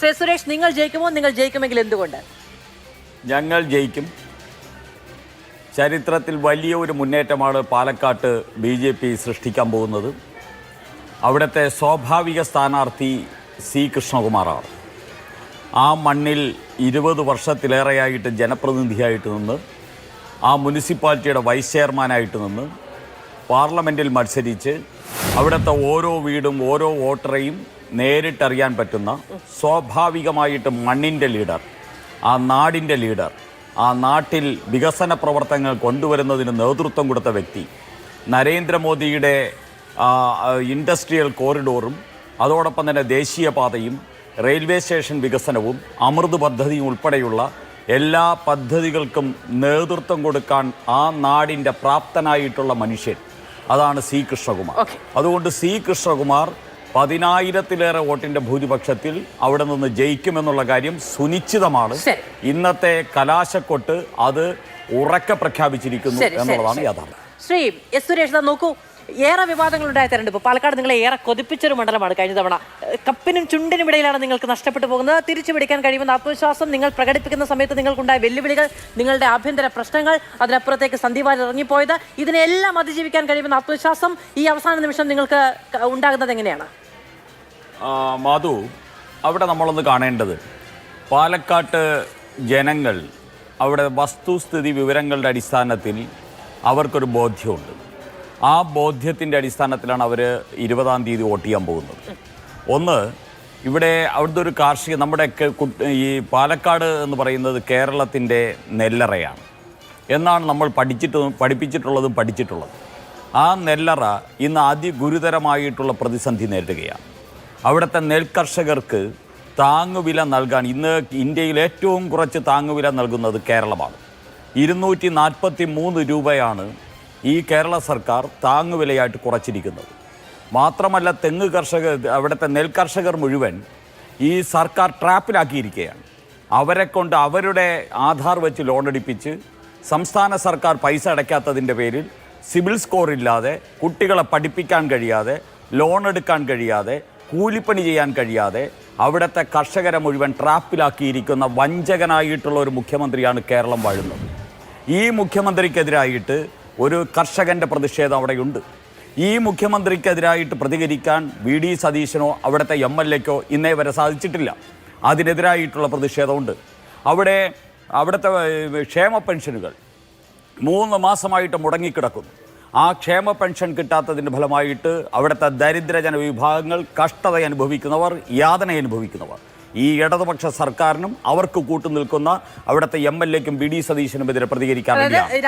സുരേഷ് നിങ്ങൾ ജയിക്കുമോ? നിങ്ങൾ ജയിക്കുമെങ്കിൽ എന്തുകൊണ്ട്? ഞങ്ങൾ ജയിക്കും. ചരിത്രത്തിൽ വലിയ ഒരു മുന്നേറ്റമാണ് പാലക്കാട്ട് ബി ജെ പി സൃഷ്ടിക്കാൻ പോകുന്നത്. അവിടുത്തെ സ്വാഭാവിക സ്ഥാനാർത്ഥി സി കൃഷ്ണകുമാറാണ്. ആ മണ്ണിൽ ഇരുപത് വർഷത്തിലേറെയായിട്ട് ജനപ്രതിനിധിയായിട്ട് നിന്ന് ആ മുനിസിപ്പാലിറ്റിയുടെ വൈസ് ചെയർമാനായിട്ട് നിന്ന് പാർലമെന്റിൽ മത്സരിച്ച് അവിടുത്തെ ഓരോ വീടും ഓരോ വോട്ടറെയും നേരിട്ടറിയാൻ പറ്റുന്ന സ്വാഭാവികമായിട്ട് മണ്ണിന്റെ ലീഡർ ആ നാടിന്റെ ലീഡർ ആ നാട്ടിൽ വികസന പ്രവർത്തനങ്ങൾ കൊണ്ടുവരുന്നതിന് നേതൃത്വം കൊടുത്ത വ്യക്തി നരേന്ദ്രമോദിയുടെ ഇൻഡസ്ട്രിയൽ കോറിഡോറും അതോടൊപ്പം തന്നെ ദേശീയപാതയും റെയിൽവേ സ്റ്റേഷൻ വികസനവും അമൃത് പദ്ധതിയും ഉൾപ്പെടെയുള്ള എല്ലാ പദ്ധതികൾക്കും നേതൃത്വം കൊടുക്കാൻ ആ നാടിന്റെ പ്രാപ്തനായിട്ടുള്ള മനുഷ്യൻ അതാണ് സി കൃഷ്ണകുമാർ. അതുകൊണ്ട് സി കൃഷ്ണകുമാർ പതിനായിരത്തിലേറെ വോട്ടിന്റെ ഭൂരിപക്ഷത്തിൽ അവിടെ നിന്ന് ജയിക്കുമെന്നുള്ള കാര്യം സുനിശ്ചിതമാണ്. ഇന്നത്തെ കലാശക്കൊട്ട് അത് ഉറക്കെ പ്രഖ്യാപിച്ചിരിക്കുന്നു എന്നുള്ളതാണ് യാഥാർത്ഥ്യം. ശ്രീ എസ് സുരേഷ് നോക്കൂ ഏറെ വിവാദങ്ങളുണ്ടായ തെരഞ്ഞെടുപ്പ്. പാലക്കാട് നിങ്ങളെ ഏറെ കൊതിപ്പിച്ചൊരു മണ്ഡലമാണ് കഴിഞ്ഞ തവണ. കപ്പിനും ചുണ്ടിനും ഇടയിലാണ് നിങ്ങൾക്ക് നഷ്ടപ്പെട്ടു പോകുന്നത്. തിരിച്ചു പിടിക്കാൻ കഴിയുമെന്ന ആത്മവിശ്വാസം നിങ്ങൾ പ്രകടിപ്പിക്കുന്ന സമയത്ത് നിങ്ങൾക്കുണ്ടായ വെല്ലുവിളികൾ നിങ്ങളുടെ ആഭ്യന്തര പ്രശ്നങ്ങൾ അതിനപ്പുറത്തേക്ക് സന്ധിവാൻ ഇറങ്ങിപ്പോയത് ഇതിനെല്ലാം അതിജീവിക്കാൻ കഴിയുമെന്ന ആത്മവിശ്വാസം ഈ അവസാന നിമിഷം നിങ്ങൾക്ക് ഉണ്ടാകുന്നത് എങ്ങനെയാണ്? മാധു അവിടെ നമ്മളൊന്ന് കാണേണ്ടത്. പാലക്കാട്ട് ജനങ്ങൾ അവിടെ വസ്തുസ്ഥിതി വിവരങ്ങളുടെ അടിസ്ഥാനത്തിൽ അവർക്കൊരു ബോധ്യമുണ്ട്. ആ ബോധ്യത്തിന്റെ അടിസ്ഥാനത്തിലാണ് അവർ ഇരുപതാം തീയതി വോട്ട് ചെയ്യാൻ പോകുന്നത്. ഒന്ന് ഇവിടെ അവിടുത്തെ ഒരു കാർഷിക നമ്മുടെ ഈ പാലക്കാട് എന്ന് പറയുന്നത് കേരളത്തിന്റെ നെല്ലറയാണ്. എന്നാണ് നമ്മൾ പഠിച്ചിട്ട് പഠിപ്പിച്ചിട്ടുള്ളതും പഠിച്ചിട്ടുള്ളതും. ആ നെല്ലറ ഇന്ന് അതിഗുരുതരമായിട്ടുള്ള പ്രതിസന്ധി നേരിടുകയാണ്. അവിടുത്തെ നെൽകർഷകർക്ക് താങ്ങുവില നൽകാൻ ഇന്ന് ഇന്ത്യയിൽ ഏറ്റവും കുറച്ച് താങ്ങുവില നൽകുന്നത് കേരളമാണ്. ഇരുന്നൂറ്റി നാൽപ്പത്തി മൂന്ന് രൂപയാണ് ഈ കേരള സർക്കാർ താങ്ങുവിലയായിട്ട് കുറച്ചിരിക്കുന്നത്. മാത്രമല്ല തെങ്ങ് കർഷകർ അവിടുത്തെ നെൽകർഷകർ മുഴുവൻ ഈ സർക്കാർ ട്രാപ്പിലാക്കിയിരിക്കുകയാണ്. അവരെ കൊണ്ട് അവരുടെ ആധാർ വെച്ച് ലോൺ എടുപ്പിച്ച് സംസ്ഥാന സർക്കാർ പൈസ അടയ്ക്കാത്തതിന്റെ പേരിൽ സിവിൽ സ്കോർ ഇല്ലാതെ കുട്ടികളെ പഠിപ്പിക്കാൻ കഴിയാതെ ലോൺ എടുക്കാൻ കഴിയാതെ കൂലിപ്പണി ചെയ്യാൻ കഴിയാതെ അവിടുത്തെ കർഷകരെ മുഴുവൻ ട്രാപ്പിലാക്കിയിരിക്കുന്ന വഞ്ചകനായിട്ടുള്ള ഒരു മുഖ്യമന്ത്രിയാണ് കേരളം വാഴുന്നത്. ഈ മുഖ്യമന്ത്രിക്കെതിരായിട്ട് ഒരു കർഷകന്റെ പ്രതിഷേധം അവിടെയുണ്ട്. ഈ മുഖ്യമന്ത്രിക്കെതിരായിട്ട് പ്രതികരിക്കാൻ വി ഡി സതീശനോ അവിടുത്തെ എം എൽ എക്കോ ഇന്നേ വരെ സാധിച്ചിട്ടില്ല. അതിനെതിരായിട്ടുള്ള പ്രതിഷേധമുണ്ട്. അവിടെ അവിടുത്തെ ക്ഷേമ പെൻഷനുകൾ മൂന്ന് മാസമായിട്ട് മുടങ്ങിക്കിടക്കുന്നു. ആ ക്ഷേമ പെൻഷൻ കിട്ടാത്തതിന്റെ ഫലമായിട്ട് അവിടുത്തെ ദരിദ്രജന വിഭാഗങ്ങൾ കഷ്ടത അനുഭവിക്കുന്നവർ യാതന അനുഭവിക്കുന്നവർ. ഈ ഇടതുപക്ഷ സർക്കാരിനും അവർക്ക് കൂട്ടുനിൽക്കുന്ന അവിടുത്തെ എം എൽ എക്കും ബി ഡി സതീശനും എതിരെ പ്രതികരിക്കാൻ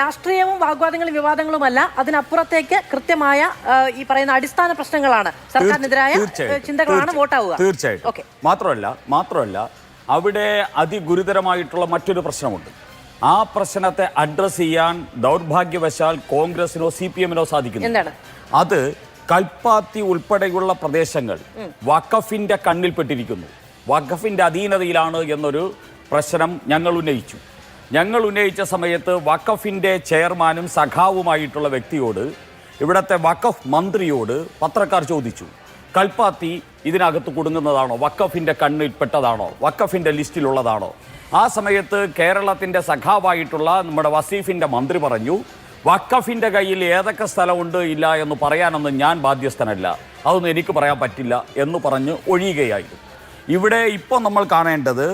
രാഷ്ട്രീയവും വാഗ്വാദങ്ങളും വിവാദങ്ങളുമല്ല അതിനപ്പുറത്തേക്ക് കൃത്യമായ ഈ പറയുന്ന അടിസ്ഥാന പ്രശ്നങ്ങളാണ്. സർക്കാരിനെതിരായ തീർച്ചയായിട്ടും. ചിന്തകളാണ്. വോട്ടാവുക. തീർച്ചയായിട്ടും. മാത്രമല്ല മാത്രമല്ല അവിടെ അതിഗുരുതരമായിട്ടുള്ള മറ്റൊരു പ്രശ്നമുണ്ട്. ആ പ്രശ്നത്തെ അഡ്രസ് ചെയ്യാൻ ദൗർഭാഗ്യവശാൽ കോൺഗ്രസിനോ സി പി എമ്മിനോ സാധിക്കുന്നു. അത് കൽപ്പാത്തി ഉൾപ്പെടെയുള്ള പ്രദേശങ്ങൾ വഖഫിന്റെ കണ്ണിൽപ്പെട്ടിരിക്കുന്നു വഖഫിന്റെ അധീനതയിലാണ് എന്നൊരു പ്രശ്നം ഞങ്ങൾ ഉന്നയിച്ചു. ഞങ്ങൾ ഉന്നയിച്ച സമയത്ത് വഖഫിന്റെ ചെയർമാനും സഖാവുമായിട്ടുള്ള വ്യക്തിയോട് ഇവിടുത്തെ വഖഫ് മന്ത്രിയോട് പത്രക്കാർ ചോദിച്ചു. കൽപ്പാത്തി ഇതിനകത്ത് കുടുങ്ങുന്നതാണോ? വക്കഫിന്റെ കണ്ണിൽപ്പെട്ടതാണോ വക്കഫിന്റെ ലിസ്റ്റിലുള്ളതാണോ? ആ സമയത്ത് കേരളത്തിന്റെ സഖാവായിട്ടുള്ള നമ്മുടെ വസീഫിന്റെ മന്ത്രി പറഞ്ഞു വക്കഫിന്റെ കയ്യിൽ ഏതൊക്കെ സ്ഥലമുണ്ട് ഇല്ല എന്ന് പറയാനൊന്നും ഞാൻ ബാധ്യസ്ഥനല്ല. അതൊന്നും എനിക്ക് പറയാൻ പറ്റില്ല എന്ന് പറഞ്ഞ് ഒഴിയുകയായിരുന്നു. ഇവിടെ ഇപ്പോൾ നമ്മൾ കാണേണ്ടത്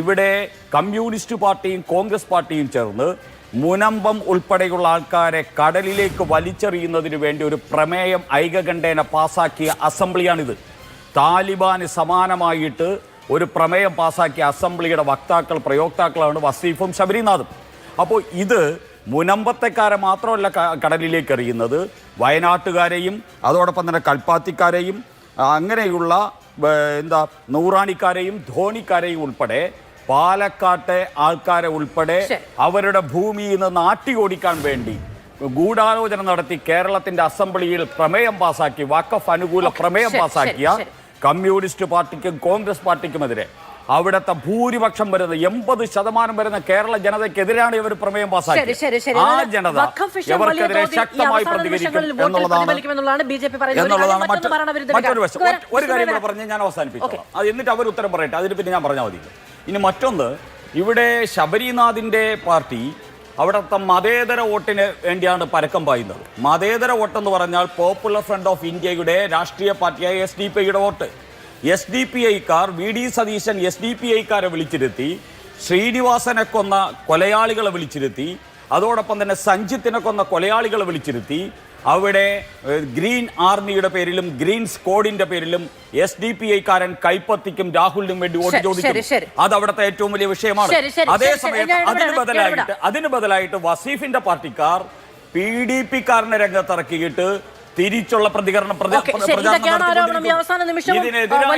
ഇവിടെ കമ്മ്യൂണിസ്റ്റ് പാർട്ടിയും കോൺഗ്രസ് പാർട്ടിയും ചേർന്ന് മുനമ്പം ഉൾപ്പെടെയുള്ള ആൾക്കാരെ കടലിലേക്ക് വലിച്ചെറിയുന്നതിന് വേണ്ടി ഒരു പ്രമേയം ഐകകണ്ഠേന പാസാക്കിയ അസംബ്ലിയാണിത്. താലിബാന് സമാനമായിട്ട് ഒരു പ്രമേയം പാസാക്കിയ അസംബ്ലിയുടെ വക്താക്കൾ പ്രയോക്താക്കളാണ് വസീഫും ശബരിനാഥും. അപ്പോൾ ഇത് മുനമ്പത്തെക്കാരെ മാത്രമല്ല കടലിലേക്ക് എറിയുന്നത് വയനാട്ടുകാരെയും അതോടൊപ്പം തന്നെ കൽപ്പാത്തിക്കാരെയും അങ്ങനെയുള്ള എന്താ നൂറാണിക്കാരെയും ധോണിക്കാരെയും ഉൾപ്പെടെ പാലക്കാട്ടെ ആൾക്കാരെ ഉൾപ്പെടെ അവരുടെ ഭൂമിയിൽ നിന്ന് നാട്ടി ഓടിക്കാൻ വേണ്ടി ഗൂഢാലോചന നടത്തി കേരളത്തിന്റെ അസംബ്ലിയിൽ പ്രമേയം പാസാക്കി വാക്കഫ് അനുകൂല പ്രമേയം പാസാക്കിയ. കമ്മ്യൂണിസ്റ്റ് പാർട്ടിക്കും കോൺഗ്രസ് പാർട്ടിക്കുമെതിരെ. അവിടുത്തെ ഭൂരിപക്ഷം വരുന്ന എൺപത് ശതമാനം വരുന്ന കേരള ജനതയ്ക്കെതിരാണ് ഇവർ പ്രമേയം പാസാക്കിയത്. പാസ്സാക്കിയത് ആ ജനത ഇവർക്കെതിരെ ശക്തമായി പ്രതികരിക്കും എന്നുള്ളതാണ് മറ്റൊരു വശം. ഒരു- കാര്യം കൂടെ പറഞ്ഞ് ഞാൻ അവസാനിപ്പിച്ചോളാം. അത് എന്നിട്ട് അവർ ഉത്തരം പറയട്ടെ. അതിന് പിന്നെ ഞാൻ പറഞ്ഞാൽ മതി. ഇനി മറ്റൊന്ന് ഇവിടെ ശബരിനാഥിന്റെ പാർട്ടി അവിടുത്തെ മതേതര വോട്ടിന് വേണ്ടിയാണ് പരക്കം പായുന്നത്. മതേതര വോട്ടെന്ന് പറഞ്ഞാൽ പോപ്പുലർ ഫ്രണ്ട് ഓഫ് ഇന്ത്യയുടെ രാഷ്ട്രീയ പാർട്ടിയായ എസ് ഡി പി ഐയുടെ വോട്ട്. എസ് ഡി പി ഐക്കാർ V D Satheesan S D P ഐക്കാരെ വിളിച്ചിരുത്തി ശ്രീനിവാസനെ കൊന്ന കൊലയാളികളെ വിളിച്ചിരുത്തി അതോടൊപ്പം തന്നെ സഞ്ജിത്തിനെ കൊന്ന കൊലയാളികളെ വിളിച്ചിരുത്തി അവിടെ ഗ്രീൻ ആർമിയുടെ പേരിലും ഗ്രീൻ സ്ക്വാഡിന്റെ പേരിലും എസ് ഡി പി ഐക്കാരൻ കൈപ്പത്തിക്കും രാഹുലിനും വേണ്ടി വോട്ട് ചോദിക്കും. അത് അവിടുത്തെ ഏറ്റവും വലിയ വിഷയമാണ്. ശരി, ശരി, അതേ ശരി, ശരി. സമയത്ത് ഞാൻ അതിന് ബദലായിട്ട് അതിന് ബദലായിട്ട് വസീഫിന്റെ പാർട്ടിക്കാർ പി ഡി പി കാരനെ രംഗത്തിറക്കിയിട്ട് തിരിച്ചുള്ള പ്രതികരണം ഇതിനെതിരായിട്ടുള്ള